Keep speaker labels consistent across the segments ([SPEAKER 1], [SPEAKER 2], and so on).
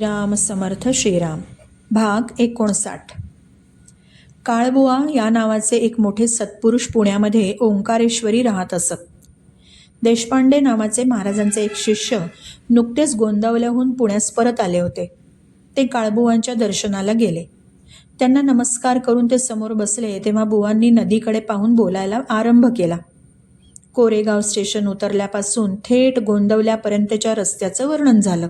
[SPEAKER 1] राम समर्थ श्रीराम. भाग एकोणसाठ. काळबुवा या नावाचे एक मोठे सत्पुरुष पुण्यामध्ये ओंकारेश्वरी राहत असत. देशपांडे नावाचे महाराजांचे एक शिष्य नुकतेच गोंदावल्याहून पुण्यास परत आले होते. ते काळबुवांच्या दर्शनाला गेले. त्यांना नमस्कार करून ते समोर बसले तेव्हा बुवांनी नदीकडे पाहून बोलायला आरंभ केला. कोरेगाव स्टेशन उतरल्यापासून थेट गोंदवल्यापर्यंतच्या रस्त्याचं वर्णन झालं.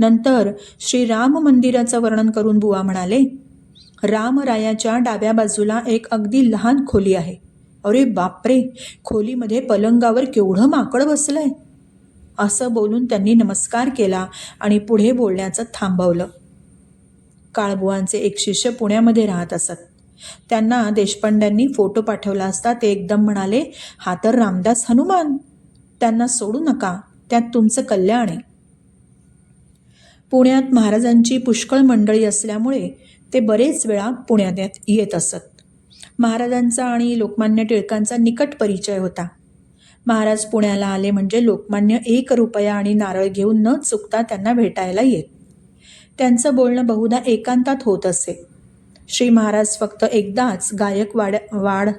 [SPEAKER 1] नंतर श्रीराम मंदिराचं वर्णन करून बुवा म्हणाले रामरायाच्या डाव्या बाजूला एक अगदी लहान खोली आहे. अरे बापरे! खोलीमध्ये पलंगावर केवढं माकड बसलंय. असं बोलून त्यांनी नमस्कार केला आणि पुढे बोलण्याचं थांबवलं. काळबुवांचे एक शिष्य पुण्यामध्ये राहत असत. त्यांना देशपांड्यांनी फोटो पाठवला असता ते एकदम म्हणाले हा तर रामदास हनुमान. त्यांना सोडू नका. त्यात तुमचं कल्याण आहे. पुण्यात महाराजांची पुष्कळ मंडळी असल्यामुळे ते बरेच वेळा पुण्यात येत- येत असत. महाराजांचा आणि लोकमान्य टिळकांचा निकट परिचय होता. महाराज पुण्याला आले म्हणजे लोकमान्य एक रुपया आणि नारळ घेऊन न चुकता त्यांना भेटायला येत. त्यांचं बोलणं बहुधा एकांतात होत असे. श्री महाराज फक्त एकदाच गायकवाड्या वाड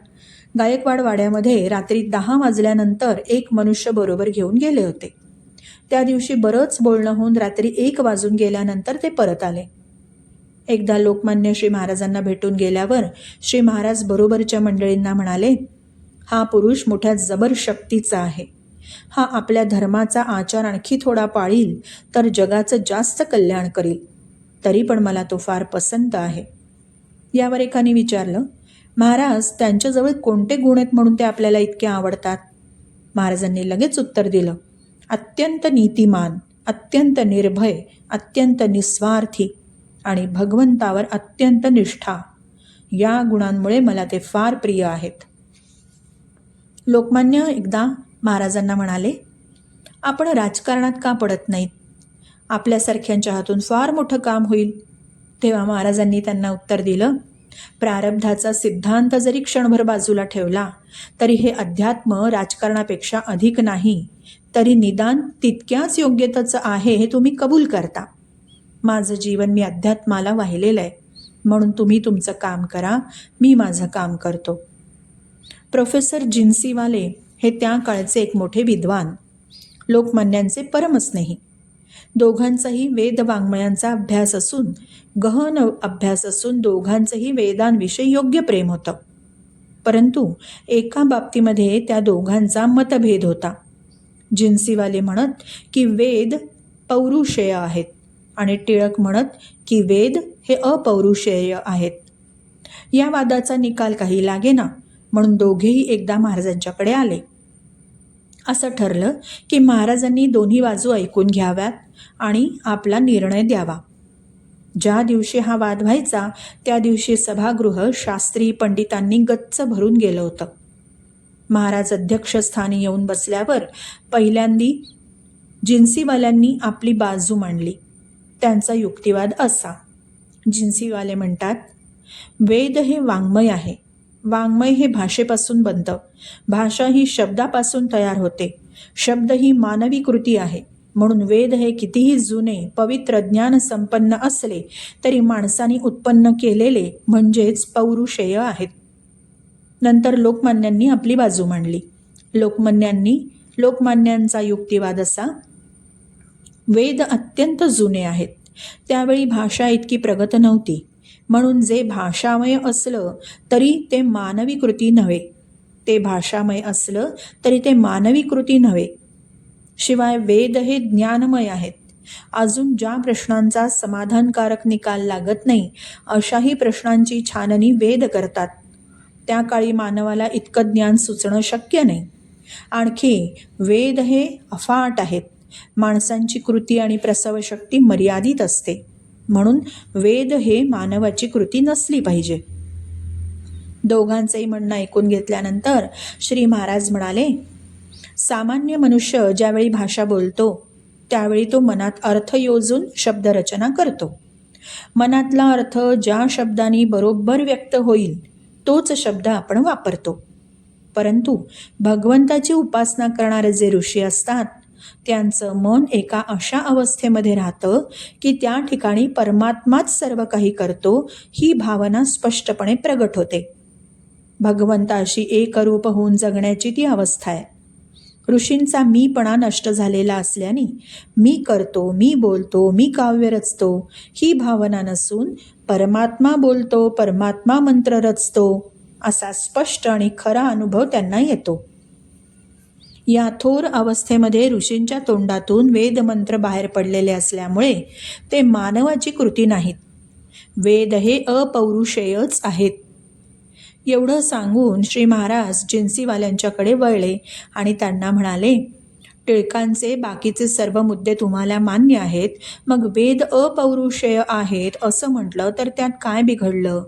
[SPEAKER 1] गायकवाड वाड्यामध्ये रात्री दहा वाजल्यानंतर एक मनुष्य बरोबर घेऊन गेले होते. त्या दिवशी बरंच बोलणं होऊन रात्री एक वाजून गेल्यानंतर ते परत आले. एकदा लोकमान्य श्री महाराजांना भेटून गेल्यावर श्री महाराज बरोबरच्या मंडळींना म्हणाले हा पुरुष मोठ्या जबर शक्तीचा आहे. हा आपल्या धर्माचा आचार आणखी थोडा पाळील तर जगाचं जास्त कल्याण करील. तरी पण मला तो फार पसंत आहे. यावर एकाने विचारलं महाराज त्यांच्याजवळ कोणते गुण आहेत म्हणून ते आपल्याला इतके आवडतात? महाराजांनी लगेच उत्तर दिलं अत्यंत नीतिमान अत्यंत निर्भय अत्यंत निस्वार्थी आणि भगवंतावर अत्यंत निष्ठा. या गुणांमुळे मला ते फार प्रिय आहेत. लोकमान्य एकदा महाराजांना म्हणाले आपण राजकारणात का पडत नाहीत? आपल्यासारख्यांच्या हातून फार मोठं काम होईल. तेव्हा महाराजांनी त्यांना उत्तर दिलं प्रारब्धाचा सिद्धांत जरी क्षणभर बाजूला ठेवला तरी हे अध्यात्म राजकारणापेक्षा अधिक नाही. तरी निदान तितक्याच योग्यतेचं आहे हे तुम्ही कबूल करता. माझं जीवन मी अध्यात्माला वाहिलेलं आहे. म्हणून तुम्ही तुमचं काम करा मी माझं काम करतो. प्रोफेसर जिन्सीवाले हे त्या काळचे एक मोठे विद्वान. लोकमान्यांचे परमस्नेही. दोघांचाही वेद वाङ्मयांचा अभ्यास असून गहन अभ्यास असून दोघांचंही वेदांविषयी योग्य प्रेम होतं. परंतु एका बाबतीमध्ये त्या दोघांचा मतभेद होता. जिन्सीवाले म्हणत की वेद पौरुषेय आहेत. आणि टिळक म्हणत की वेद हे अपौरुषेय आहेत. या वादाचा निकाल काही लागेना म्हणून दोघेही एकदा महाराजांच्याकडे आले. असं ठरलं की महाराजांनी दोन्ही बाजू ऐकून घ्याव्यात आणि आपला निर्णय द्यावा. ज्या दिवशी हा वाद व्हायचा त्या दिवशी सभागृह शास्त्री पंडितांनी गच्च भरून गेलं होतं. महाराज अध्यक्षस्थानी येऊन बसल्यावर पहिल्यांदी जिन्सीवाल्यांनी आपली बाजू मांडली. त्यांचा युक्तिवाद असा. जिन्सीवाले म्हणतात वेद हे वाङ्मय आहे. वाङ्मय हे भाषेपासून बनतं भाषा ही शब्दापासून तयार होते. शब्द ही मानवी कृती आहे. म्हणून वेद हे कितीही जुने पवित्र ज्ञान संपन्न असले तरी माणसाने उत्पन्न केलेले म्हणजेच पौरुषेय आहेत. नंतर लोकमान्यांनी आपली बाजू मांडली. लोकमान्यांनी लोकमान्यांचा युक्तिवाद असा वेद अत्यंत जुने आहेत. त्यावेळी भाषा इतकी प्रगत नव्हती. म्हणून जे भाषामय असलं तरी ते मानवी कृती नव्हे. ते भाषामय असलं तरी ते मानवी कृती नव्हे. शिवाय वेद हे ज्ञानमय आहेत. अजून ज्या प्रश्नांचा समाधानकारक निकाल लागत नाही अशाही प्रश्नांची छाननी वेद करतात. त्या काळी मानवाला इतकं ज्ञान सुचणं शक्य नाही. आणखी वेद हे अफाट आहेत. माणसांची कृती आणि प्रसवशक्ती मर्यादित असते. म्हणून वेद हे मानवाची कृती नसली पाहिजे. दोघांचंही म्हणणं ऐकून घेतल्यानंतर श्री महाराज म्हणाले सामान्य मनुष्य ज्यावेळी भाषा बोलतो त्यावेळी तो मनात अर्थ योजून शब्दरचना करतो. मनातला अर्थ ज्या शब्दांनी बरोबर व्यक्त होईल तोच शब्द आपण वापरतो. परंतु भगवंताची उपासना करणारे जे ऋषी असतात त्यांचं मन एका अशा अवस्थेमध्ये राहतं की त्या ठिकाणी परमात्माच सर्व काही करतो ही भावना स्पष्टपणे प्रगट होते. भगवंताशी एकरूप होऊन जगण्याची ती अवस्था आहे. ऋषींचा मीपणा नष्ट झालेला असल्याने मी करतो मी बोलतो मी काव्य रचतो ही भावना नसून परमात्मा बोलतो परमात्मा मंत्र रचतो असा स्पष्ट आणि खरा अनुभव त्यांना येतो. या थोर अवस्थेमध्ये ऋषींच्या तोंडातून वेदमंत्र बाहेर पडलेले असल्यामुळे ते मानवाची कृती नाहीत. वेद हे अपौरुषेयच आहेत. एवढं सांगून श्री महाराज जिन्सीवाल्यांच्याकडे वळले आणि त्यांना म्हणाले टिळकांचे बाकीचे सर्व मुद्दे तुम्हाला मान्य आहेत मग वेद अपौरुषेय आहेत असं म्हटलं तर त्यात काय बिघडलं?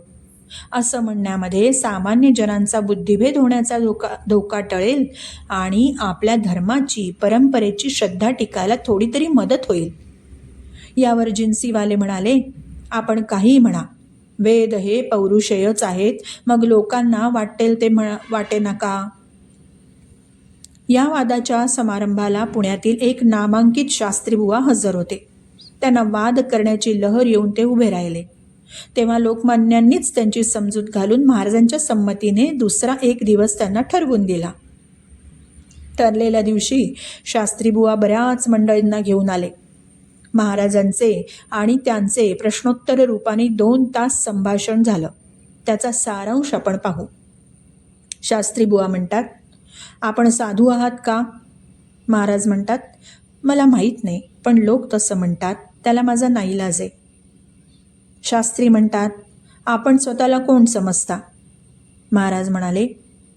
[SPEAKER 1] असं म्हणण्यामध्ये सामान्य जनांचा बुद्धिभेद होण्याचा धोका धोका टळेल आणि आपल्या धर्माची परंपरेची श्रद्धा टिकायला थोडी तरी मदत होईल. यावर जिन्सीवाले म्हणाले आपण काहीही म्हणा वेद हे पौरुषेयच आहेत. मग लोकांना वाटेल ते म्हण वाटे नका. या वादाच्या समारंभाला पुण्यातील एक नामांकित शास्त्रीबुवा हजर होते. त्यांना वाद करण्याची लहर येऊन ते उभे राहिले. तेव्हा लोकमान्यांनीच त्यांची समजूत घालून महाराजांच्या संमतीने दुसरा एक दिवस त्यांना ठरवून दिला. ठरलेल्या दिवशी शास्त्रीबुवा बऱ्याच मंडळींना घेऊन आले. महाराजांचे आणि त्यांचे प्रश्नोत्तर रूपाने दोन तास संभाषण झालं. त्याचा सारांश आपण पाहू. शास्त्री बुवा म्हणतात आपण साधू आहात का? महाराज म्हणतात मला माहीत नाही पण लोक तसं म्हणतात त्याला माझा नाईलाज आहे. शास्त्री म्हणतात आपण स्वतःला कोण समजता? महाराज म्हणाले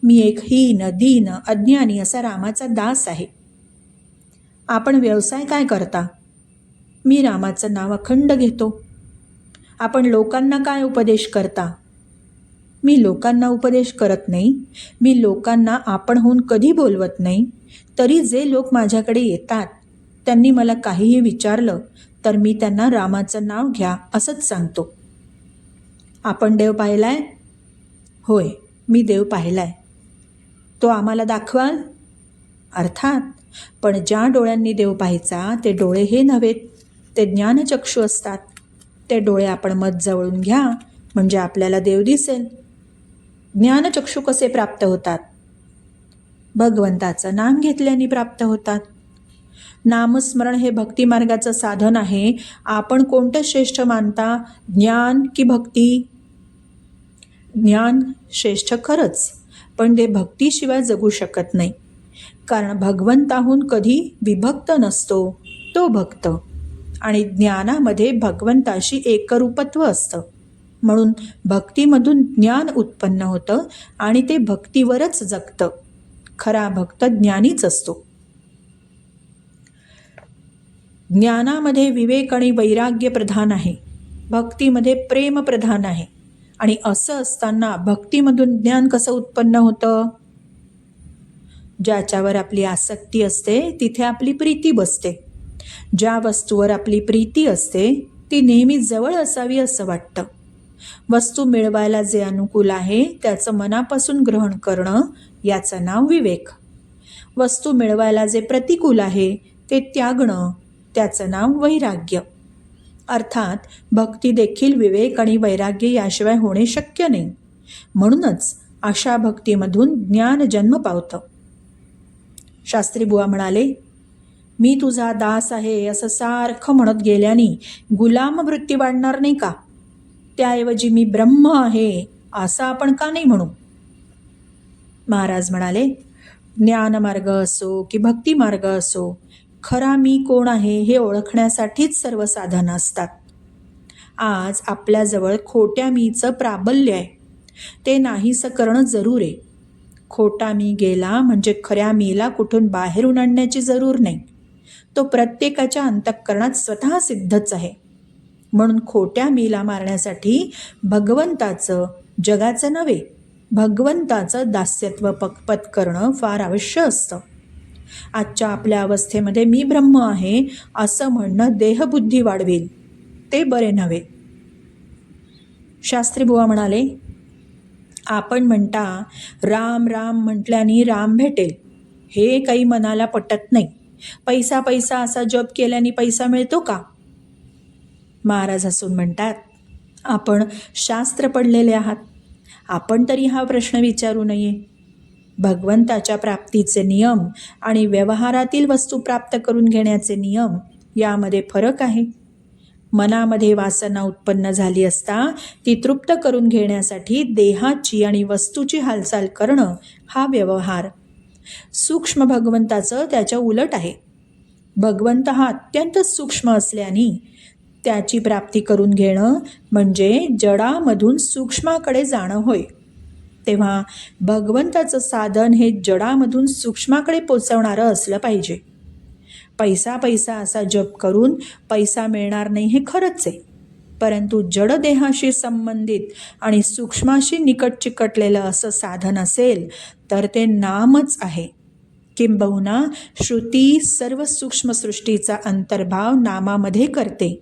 [SPEAKER 1] मी एक हीन दीन अज्ञानी असा रामाचा दास आहे. आपण व्यवसाय काय करता? मी रामाचं नाव अखंड घेतो. आपण लोकांना काय उपदेश करता? मी लोकांना उपदेश करत नाही. मी लोकांना आपणहून कधी बोलवत नाही. तरी जे लोक माझ्याकडे येतात त्यांनी मला काहीही विचारलं तर मी त्यांना रामाचं नाव घ्या असंच सांगतो. आपण देव पाहिलाय? होय मी देव पाहिलाय. तो आम्हाला दाखवाल? अर्थात पण ज्या डोळ्यांनी देव पाहायचा ते डोळे हे नव्हेत. ते ज्ञानचक्षू असतात. ते डोळे आपण मत जवळून घ्या म्हणजे आपल्याला देव दिसेल. ज्ञानचक्षू कसे प्राप्त होतात? भगवंताचं नाम घेतल्याने प्राप्त होतात. नामस्मरण हे भक्तिमार्गाचं साधन आहे. आपण कोणतं श्रेष्ठ मानता? ज्ञान की भक्ती? ज्ञान श्रेष्ठ खरंच पण ते भक्तीशिवाय जगू शकत नाही. कारण भगवंताहून कधी विभक्त नसतो तो भक्त. आणि ज्ञानामध्ये भगवंताशी एकरूपत्व असतं. म्हणून भक्तीमधून ज्ञान उत्पन्न होतं आणि ते भक्तीवरच जगतं. खरा भक्त ज्ञानीच असतो. ज्ञानामध्ये विवेक आणि वैराग्य प्रधान आहे. भक्तीमध्ये प्रेम प्रधान आहे. आणि असं असताना भक्तीमधून ज्ञान कसं उत्पन्न होतं? ज्याच्यावर आपली आसक्ती असते तिथे आपली प्रीती बसते. ज्या वस्तूवर आपली प्रीती असते ती नेहमी जवळ असावी असं वाटतं. वस्तू मिळवायला जे अनुकूल आहे त्याचं मनापासून ग्रहण करणं याचं नाव विवेक. वस्तू मिळवायला जे प्रतिकूल आहे ते त्यागणं त्याचं नाव वैराग्य. अर्थात भक्ती देखील विवेक आणि वैराग्य याशिवाय होणे शक्य नाही. म्हणूनच अशा भक्तीमधून ज्ञान जन्म पावतं. शास्त्री बुवा म्हणाले मी तुझा दास आहे असं सारखं म्हणत गेल्याने गुलाम वृत्ती वाढणार नाही का? त्याऐवजी मी ब्रह्म आहे असं आपण का नाही म्हणू? महाराज म्हणाले ज्ञानमार्ग असो की भक्तिमार्ग असो खरा मी कोण आहे हे ओळखण्यासाठीच सर्व साधनं असतात. आज आपल्याजवळ खोट्या मीचं प्राबल्य आहे. ते नाहीसं करणं जरूर आहे. खोटा मी गेला म्हणजे खऱ्या मीला कुठून बाहेरून आणण्याची जरूर नाही. तो प्रत्येकाच्या अंतःकरणात स्वतः सिद्धच आहे. म्हणून खोट्या मीला मारण्यासाठी भगवंताचं जगाचं नव्हे भगवंताचं दास्यत्व पकपत करणं फार आवश्यक असतं. आजच्या आपल्या अवस्थेमध्ये मी ब्रह्म आहे असं म्हणणं देहबुद्धी वाढवेल. ते बरे नव्हे. शास्त्री बुवा म्हणाले आपण म्हणता राम राम म्हटल्याने राम भेटेल. हे काही मनाला पटत नाही. पैसा पैसा असा जप केल्याने पैसा मिळतो का? महाराज हसून म्हणतात आपण शास्त्र पडलेले आहात. आपण तरी हा प्रश्न विचारू नये. भगवंताच्या प्राप्तीचे नियम आणि व्यवहारातील वस्तू प्राप्त करून घेण्याचे नियम यामध्ये फरक आहे. मनामध्ये वासना उत्पन्न झाली असता ती तृप्त करून घेण्यासाठी देहाची आणि वस्तूची हालचाल करणं हा व्यवहार सूक्ष्म भगवंताचं त्याच्या उलट आहे. भगवंत हा अत्यंत सूक्ष्म असल्याने त्याची प्राप्ती करून घेणं म्हणजे जडामधून सूक्ष्माकडे जाणं होय. तेव्हा भगवंताचं साधन हे जडामधून सूक्ष्माकडे पोचवणारं असलं पाहिजे. पैसा पैसा असा जप करून पैसा मिळणार नाही हे खरंच आहे. परंतु जडदेहाशी संबंधित आणि सूक्ष्माशी निकट चिकटलेलं असं साधन असेल तर ते नामच आहे. किंबहुना श्रुती सर्व सूक्ष्मसृष्टीचा अंतर्भाव नामामध्ये करते.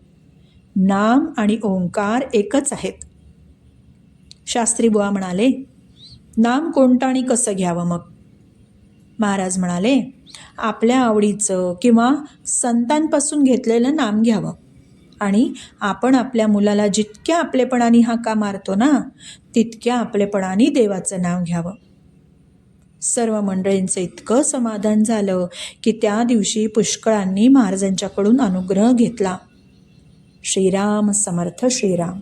[SPEAKER 1] नाम आणि ओंकार एकच आहेत. शास्त्री बुवा म्हणाले नाम कोणतं आणि कसं घ्यावं मग? महाराज म्हणाले आपल्या आवडीचं किंवा संतांपासून घेतलेलं नाम घ्यावं. आणि आपण आपल्या मुलाला जितक्या आपलेपणाने हाका मारतो ना तितक्या आपलेपणाने देवाचं नाव घ्यावं. सर्व मंडळींचं इतकं समाधान झालं की त्या दिवशी पुष्कळांनी महाराजांच्याकडून अनुग्रह घेतला. श्रीराम समर्थ श्रीराम.